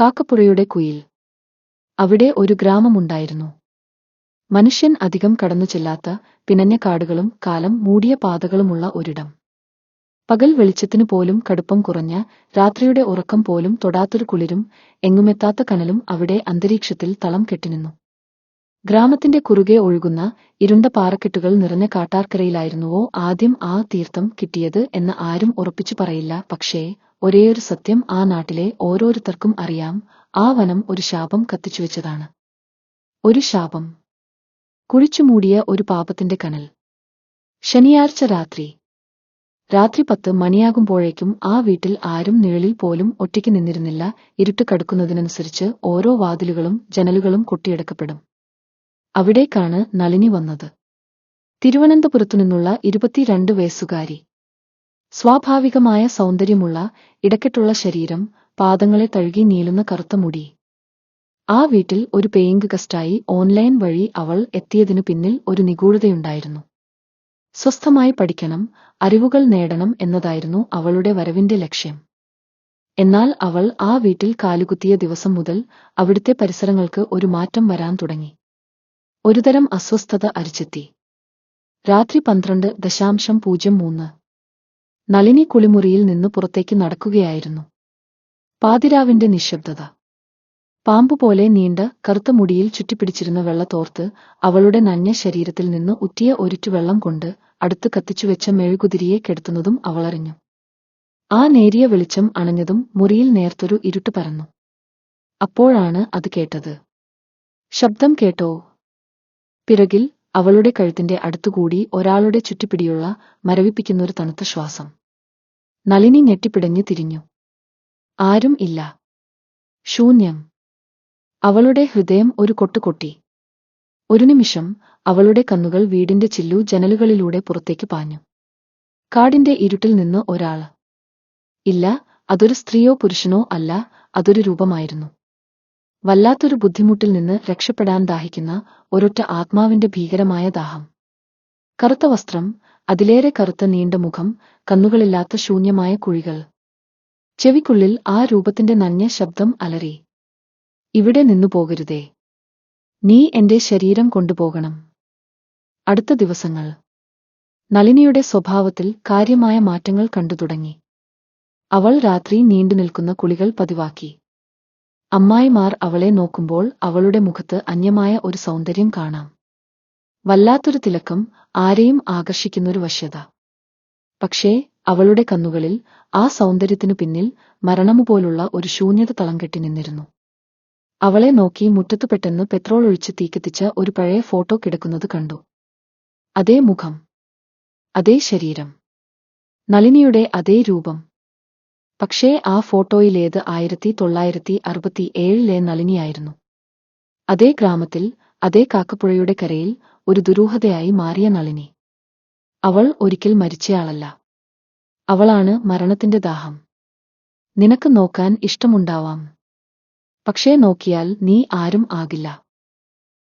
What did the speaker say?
കാക്കപ്പുഴയുടെ കുയിൽ. അവിടെ ഒരു ഗ്രാമമുണ്ടായിരുന്നു മനുഷ്യൻ അധികം കടന്നു ചെല്ലാത്ത പിനഞ്ഞ കാടുകളും കാലം മൂടിയ പാതകളുമുള്ള ഒരിടം. പകൽ വെളിച്ചത്തിനു പോലും കടുപ്പം കുറഞ്ഞ രാത്രിയുടെ ഉറക്കം പോലും തൊടാത്തൊരു കുളിരും എങ്ങുമെത്താത്ത കനലും അവിടെ അന്തരീക്ഷത്തിൽ തളം കെട്ടിനിന്നു. ഗ്രാമത്തിന്റെ കുറുകെ ഒഴുകുന്ന ഇരുണ്ട പാറക്കെട്ടുകൾ നിറഞ്ഞ കാട്ടാർക്കരയിലായിരുന്നുവോ ആദ്യം ആ തീർത്ഥം കിട്ടിയത് എന്ന് ആരും ഉറപ്പിച്ചു പറയില്ല. പക്ഷേ ഒരേയൊരു സത്യം ആ നാട്ടിലെ ഓരോരുത്തർക്കും അറിയാം. ആ വനം ഒരു ശാപം കത്തിച്ചുവെച്ചതാണ് ഒരു ശാപം. കുഴിച്ചുമൂടിയ ഒരു പാപത്തിന്റെ കനൽ. ശനിയാഴ്ച രാത്രി. രാത്രി പത്ത് മണിയാകുമ്പോഴേക്കും ആ വീട്ടിൽ ആരും നിഴലിൽ പോലും ഒറ്റയ്ക്ക് നിന്നിരുന്നില്ല. ഇരുട്ട് കടുക്കുന്നതിനനുസരിച്ച് ഓരോ വാതിലുകളും ജനലുകളും കൊട്ടിയെടുക്കപ്പെടും. അവിടേക്കാണ് നളിനി വന്നത്. തിരുവനന്തപുരത്തു നിന്നുള്ള ഇരുപത്തിരണ്ട് വയസ്സുകാരി. സ്വാഭാവികമായ സൗന്ദര്യമുള്ള ഇടക്കെട്ടുള്ള ശരീരം പാദങ്ങളെ തഴുകി നീളുന്ന കറുത്ത മുടി. ആ വീട്ടിൽ ഒരു പേയിങ് ഗസ്റ്റായി ഓൺലൈൻ വഴി അവൾ എത്തിയതിനു പിന്നിൽ ഒരു നിഗൂഢതയുണ്ടായിരുന്നു. സ്വസ്ഥമായി പഠിക്കണം അറിവുകൾ നേടണം എന്നതായിരുന്നു അവളുടെ വരവിന്റെ ലക്ഷ്യം. എന്നാൽ അവൾ ആ വീട്ടിൽ കാലുകുത്തിയ ദിവസം മുതൽ അവിടുത്തെ പരിസരങ്ങൾക്ക് ഒരു മാറ്റം വരാൻ തുടങ്ങി. ഒരുതരം അസ്വസ്ഥത അരിച്ചെത്തി. രാത്രി പന്ത്രണ്ട് ദശാംശം പൂജ്യം മൂന്ന്. നളിനി കുളിമുറിയിൽ നിന്ന് പുറത്തേക്ക് നടക്കുകയായിരുന്നു. പാതിരാവിന്റെ നിശബ്ദത. പാമ്പുപോലെ നീണ്ട കറുത്ത മുടിയിൽ ചുറ്റിപ്പിടിച്ചിരുന്ന വെള്ളത്തോർത്ത് അവളുടെ നഞ്ഞ ശരീരത്തിൽ നിന്ന് ഉറ്റിയ ഒരിറ്റുവെള്ളം കൊണ്ട് അടുത്ത് കത്തിച്ചുവെച്ച മെഴുകുതിരിയെ കെടുത്തുന്നതും അവളറിഞ്ഞു. ആ നേരിയ വെളിച്ചം അണഞ്ഞതും മുറിയിൽ നേർത്തൊരു ഇരുട്ട് പരന്നു. അപ്പോഴാണ് അത് കേട്ടത്. ശബ്ദം കേട്ടോ? പിറകിൽ അവളുടെ കഴുത്തിന്റെ അടുത്തുകൂടി ഒരാളുടെ ചുറ്റിപ്പിടിയുള്ള മരവിപ്പിക്കുന്നൊരു തണുത്ത ശ്വാസം. നളിനി ഞെട്ടിപ്പിടഞ്ഞു തിരിഞ്ഞു. ആരും ഇല്ല. ശൂന്യം. അവളുടെ ഹൃദയം ഒരു കൊട്ടുകൊട്ടി. ഒരു നിമിഷം അവളുടെ കണ്ണുകൾ വീടിന്റെ ചില്ലു ജനലുകളിലൂടെ പുറത്തേക്ക് പാഞ്ഞു. കാടിന്റെ ഇരുട്ടിൽ നിന്ന് ഒരാൾ. ഇല്ല അതൊരു സ്ത്രീയോ പുരുഷനോ അല്ല അതൊരു രൂപമായിരുന്നു. വല്ലാത്തൊരു ബുദ്ധിമുട്ടിൽ നിന്ന് രക്ഷപ്പെടാൻ ദാഹിക്കുന്ന ഒരൊറ്റ ആത്മാവിന്റെ ഭീകരമായ ദാഹം. കറുത്ത വസ്ത്രം അതിലേറെ കറുത്ത നീണ്ട മുഖം കണ്ണുകളില്ലാത്ത ശൂന്യമായ കുഴികൾ. ചെവിക്കുള്ളിൽ ആ രൂപത്തിന്റെ നഞ്ഞ ശബ്ദം അലറി. ഇവിടെ നിന്നു പോകരുതേ. നീ എന്റെ ശരീരം കൊണ്ടുപോകണം. അടുത്ത ദിവസങ്ങൾ നളിനിയുടെ സ്വഭാവത്തിൽ കാര്യമായ മാറ്റങ്ങൾ കണ്ടു തുടങ്ങി അവൾ രാത്രി നീണ്ടു നിൽക്കുന്ന കുളികൾ പതിവാക്കി. അമ്മായിമാർ അവളെ നോക്കുമ്പോൾ അവളുടെ മുഖത്ത് അന്യമായ ഒരു സൗന്ദര്യം കാണാം. വല്ലാത്തൊരു തിലക്കം ആരെയും ആകർഷിക്കുന്നൊരു വശ്യത. പക്ഷേ അവളുടെ കണ്ണുകളിൽ ആ സൗന്ദര്യത്തിനു പിന്നിൽ മരണമുപോലുള്ള ഒരു ശൂന്യത തളം കെട്ടി നിന്നിരുന്നു. അവളെ നോക്കി മുറ്റത്തു പെട്ടെന്ന് പെട്രോൾ ഒഴിച്ച് തീക്കത്തിച്ച ഒരു പഴയ ഫോട്ടോ കിടക്കുന്നത് കണ്ടു. അതേ മുഖം. അതേ ശരീരം. നളിനിയുടെ അതേ രൂപം. പക്ഷേ ആ ഫോട്ടോയിലേത് ആയിരത്തി തൊള്ളായിരത്തി അറുപത്തി ഏഴിലെ നളിനിയായിരുന്നു. അതേ ഗ്രാമത്തിൽ അതേ കാക്കപ്പുഴയുടെ കരയിൽ ഒരു ദുരൂഹതയായി മാറിയ നളിനി. അവൾ ഒരിക്കൽ മരിച്ചയാളല്ല. അവളാണ് മരണത്തിന്റെ ദാഹം. നിനക്ക് നോക്കാൻ ഇഷ്ടമുണ്ടാവാം. പക്ഷേ നോക്കിയാൽ നീ ആരും ആകില്ല.